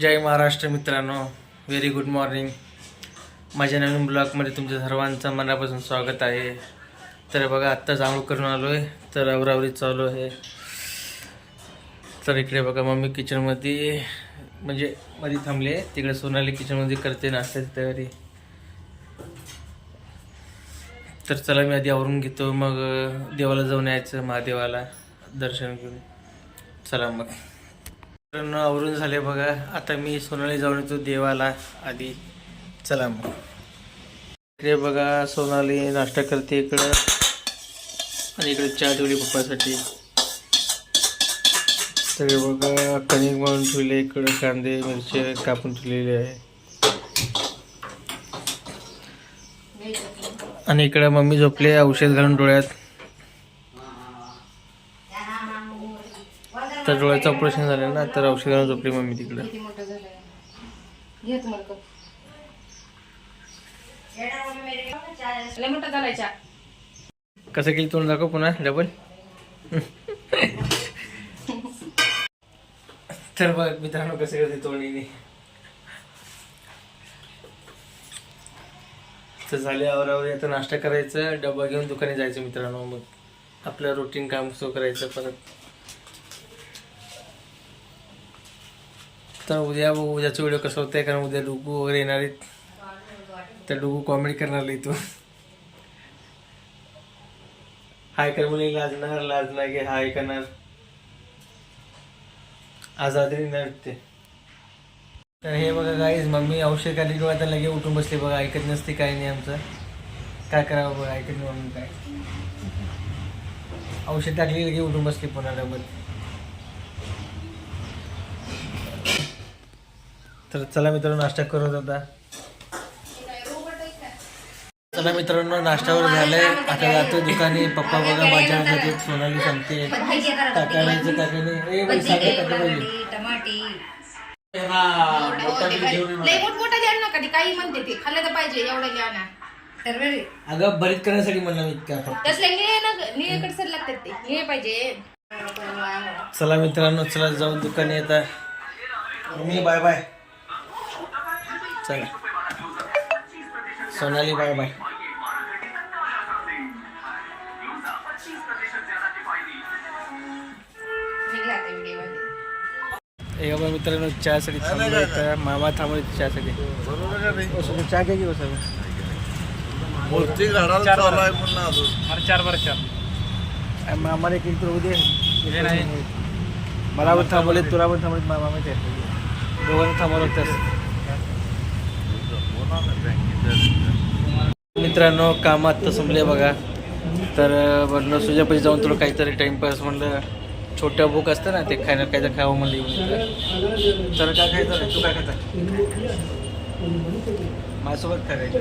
जय महाराष्ट्र मित्रांनो. Very good morning माझ्या नवीन ब्लॉगमध्ये तुमच्या सर्वांचं मनापासून स्वागत आहे. तर बघा आत्ताच आंघोळ करून आलो आहे तर अवरावरी चालू आहे. तर इकडे बघा मम्मी किचनमध्ये म्हणजे मध्ये थांबले तिकडे सोनाली किचनमध्ये करते नाश्त्याची तयारी. तर चला मी आधी आवरून घेतो. मग देवाला जाऊन यायचं महादेवाला दर्शन घेऊन. चला मग. आवरून झाले बघा. आता मी सोनाली जाऊन येतो देवाला. आधी चला मग. इकडे बघा सोनाली नाश्ता करते इकडं. आणि इकडे चहा ठेवली पप्पासाठी. सगळे बघा कणिक मारून ठेवले इकडं कांदे मिरची कापून ठेवलेले आहे. आणि इकडं मम्मी झोपले औषध घालून डोळ्यात. तर डोळ्याचं ऑपरेशन झालं ना तर औषध घालून झोपली मम्मी तिकडे किती मोठं झालंय घे तुम्हाला कप. लय मोठा झालाय चहा. कसं केली तोंड दाखव पुन्हा डबल तर बघ मित्रांनो कसं करते तोंडीने तर झाले आवरावरी आता नाश्ता करायचं डबा घेऊन दुकानी जायचं मित्रांनो मग आपलं रुटीन काम सो करायचं परत तर उद्या बघू उद्याचा व्हिडिओ कसं आहे कारण उद्या डुगू वगैरे येणार आहेत. तर डुगू कॉमेडी करणार नाही तू. हाय कर मुली लाजणार लाजणार की हाय करणार. आजादी नाही तर हे बघा गाईज मम्मी औषध काढली किंवा आता लगे उठून बसली बघा ऐकत नसते काही नाही आमचं. काय करावं बघा ऐकत नाही मम्मी काय. औषध टाकली लगे उठून बसली पुन्हा डबल. तर चला मित्रांनो नाश्ता करत होता चला मित्रांनो नाश्त्यावर झालंय. आता जातो दुकानी. पप्पा बघा जाते सोनाली सांगते. काकाने. टमाटी. काही म्हणते ते. खाल्लं तर पाहिजे एवढं ना. अगं बरीच करण्यासाठी म्हणलं मी इतका फक्त तसले निळे ना निळेकडे सर लागतात ते. निळे पाहिजे. चला मित्रांनो चला जाऊ दुकानी आता. मी बाय बाय. चला. सोनाली बाय बाय एक मित्रांनो चहासाठी थांबलोय तर मामा थांबले चहासाठी. चहा घ्या की बसा मूर्ती घराला चालू आहे म्हणून अजून. चार बार चार. मामाने एक तर उद्या मला पण थांबवले तुला पण थांबवले मामा माहिती आहे दोघांना थांबवलं होतं. मित्रांनो काम आत्ता संपले बघा. तर म्हणलं सुजापाशी जाऊन तुला काहीतरी टाइमपास म्हणलं छोट्या बुक असतं ना ते खायला काहीतरी खावं म्हणलं येऊन तर काय खायचं तू काय खायचं? माझ्यासोबत काय खायचं.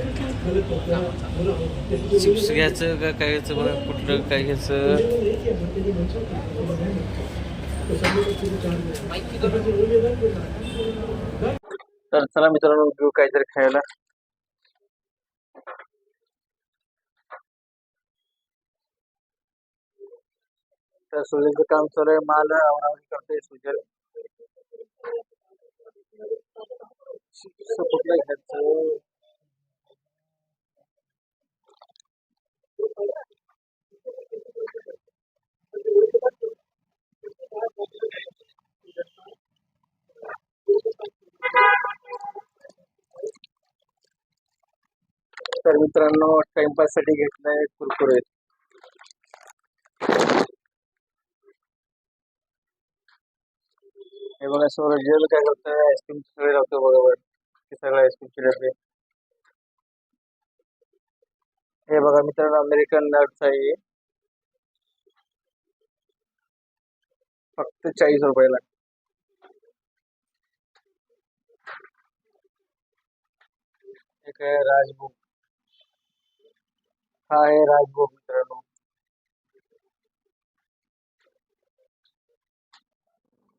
चिप्स घ्यायचं का काय घ्यायचं बघा कुठलं काय घ्यायचं? तर चला मित्रांनो घेऊ काहीतरी खायला. तर सुजलचं काम चालू आहे माल आवरावरी करतोय सुजल चिप्स कुठलं घ्यायचं तर मित्रांनो टाइमपाससाठी घेतलाय कुरकुरे. हे बघा सौरभ जेल काय करतो आईस्क्रीम सगळे लावतो बरोबर हे सगळं आईस्क्रीमचे डबे. हे बघा मित्रांनो अमेरिकन नट्स आहे. फक्त चाळीस रुपयाला. एक आहे राजभोग. हा आहे राजभोग मित्रांनो.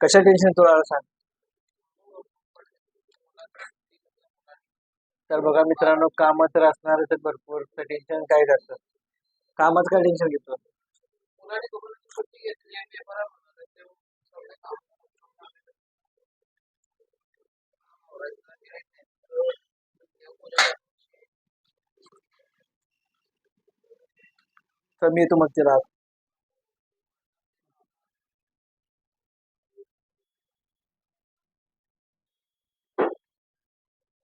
कशा टेन्शन तुला सांग? तर बघा मित्रांनो कामात तर असणार तर भरपूर तर टेन्शन काय जात कामात काय टेन्शन घेतो? कमी येतो मग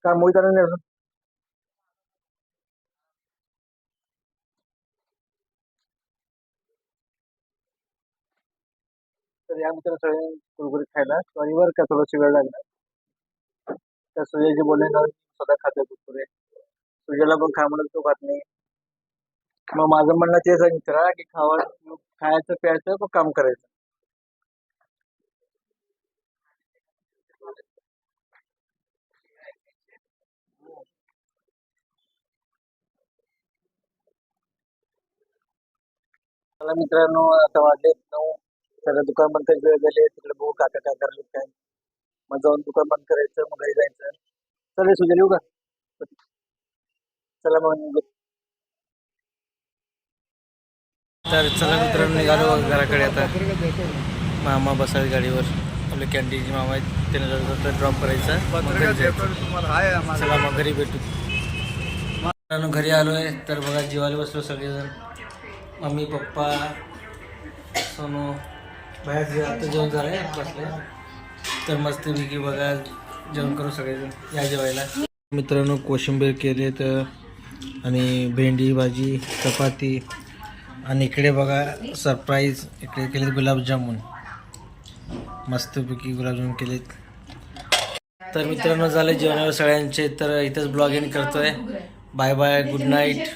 काय मोहित आला नाही अजून तर या मित्र सगळे कुरकुरीत खायला शनिवार का थोडंसं वेळ लागला त्या सूर्याचे बोलले स्वतः खाते कुरकुरे सूर्याला पण खा म्हणत तो खात नाही मग माझं म्हणणं तेच आहे मित्रा की खावा खायचं प्यायचं पण काम करायचं. मला मित्रांनो आता वाजले नऊ. सगळं दुकान बंद करायची वेळ झाली तिकडे बघू काका काय करायला काय. मग जाऊन दुकान बंद करायचं मग घरी जायचं. चल सुजल येऊ का? चला मग. तर चला मित्रांनो निघालो घराकडे आता. मामा बसायला गाडीवर. आपले कॅन्टीनचे मामा आहेत. त्यांना ड्रॉप करायचं. चला मग घरी भेटू. मित्रांनो घरी आलोय. तर बघा जेवायला बसलो सगळेजण. मम्मी पप्पा सोनू बाहेर आता जेवण झालं आहे बसले. तर मस्तपैकी बघा जेवण करू सगळेजण. या जेवायला. मित्रांनो कोशिंबीर केले तर आणि भेंडी भाजी चपाती. आणि इकडे बघा सरप्राईज इकडे केलेत गुलाबजामुन. मस्तपैकी गुलाबजामुन केलेत. तर मित्रांनो झाले जेवणावर सगळ्यांचे. तर इथंच ब्लॉग एंड करतोय. Bye bye good night